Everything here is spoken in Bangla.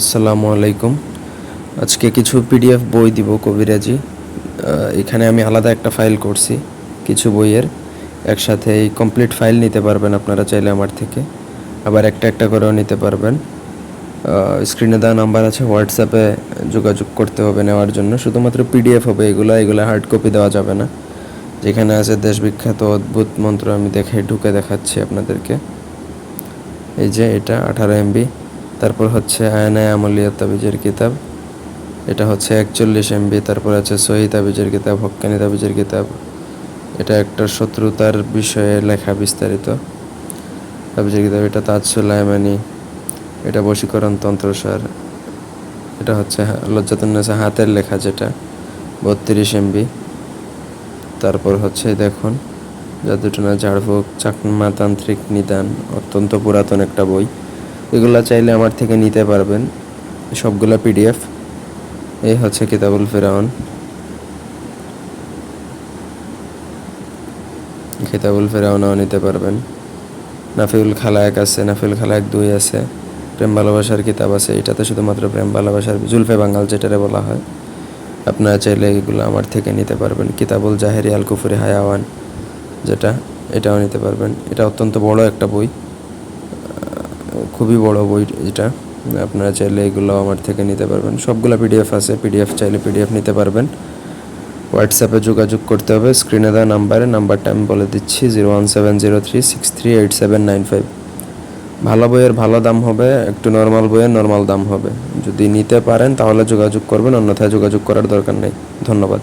আসসালামু আলাইকুম। আজকে কিছু পিডিএফ বই দিব কবিরাজি। এখানে আমি আলাদা একটা ফাইল করছি, কিছু বইয়ের। একসাথে এই কমপ্লিট ফাইল নিতে পারবেন আপনারা চাইলে আমার থেকে। আবার একটা একটা করেও নিতে পারবেন। স্ক্রিনে দেওয়া নাম্বার আছে, হোয়াটসঅ্যাপে যোগাযোগ করতে হবে নেওয়ার জন্য। শুধুমাত্র পিডিএফ হবে এগুলো এগুলো হার্ড কপি দেওয়া যাবে না। যেখানে আছে দেশ বিখ্যাত অদ্ভুত মন্ত্র, আমি দেখে ঢুকে দেখাচ্ছি আপনাদেরকে। এই যে এটা, আঠারো এমবি তারপর হচ্ছে আয়নায় আমলিয়া তাবিজের কিতাব। এটা হচ্ছে একচল্লিশ এমবি, তারপর আছে সহি তাবিজের কিতাব, হক্কানি তাবিজের কিতাব। এটা একটা শত্রুতার বিষয়ে লেখা বিস্তারিত। তাবিজের কিতাব, এটা তাজ সুলাইমানি এটা বশীকরণ তন্ত্রসার এটা হচ্ছে লজ্জাতুন্নেসা হাতের লেখা যেটা, বত্রিশ এমবি। তারপর হচ্ছে দেখুন, জাদুটনা ঝাড়ফুঁক চাকমা তান্ত্রিক নিদান, অত্যন্ত পুরাতন একটা বই। এগুলা চাইলে আমার থেকে নিতে পারবেন। সবগুলা পিডিএফ। এই হচ্ছে কিতাবুল ফেরাউন। কিতাবুল ফেরাউনও নিতে পারবেন। নাফিউল খালায়েক আছে, নাফিউল খালায়েক দুই আছে। প্রেম ভালোবাসার কিতাব আছে, এটাতে শুধুমাত্র প্রেম ভালোবাসার জুলফে বাঙ্গাল যেটারে বলা হয়। আপনারা চাইলে এগুলো আমার থেকে নিতে পারবেন। কিতাবুল জাহেরি আল কুফুরি হায়াওয়ান, যেটা, এটাও নিতে পারবেন। এটা অত্যন্ত বড় একটা বই। খুবই বড় বই এটা। আপনারা চাইলে এগুলো আমার থেকে নিতে পারবেন। সবগুলো পিডিএফ আছে পিডিএফ চাইলে পিডিএফ নিতে পারবেন। হোয়াটসঅ্যাপে যোগাযোগ করতে হবে স্ক্রিনে দেওয়া নাম্বারে নাম্বারটা আমি বলে দিচ্ছি zero one seven zero three six three eight seven nine five ভালো বইয়ের ভালো দাম হবে, একটু নর্মাল বইয়ের নর্মাল দাম হবে। যদি নিতে পারেন, তাহলে যোগাযোগ করবেন, অন্যথায় যোগাযোগ করার দরকার নেই। ধন্যবাদ।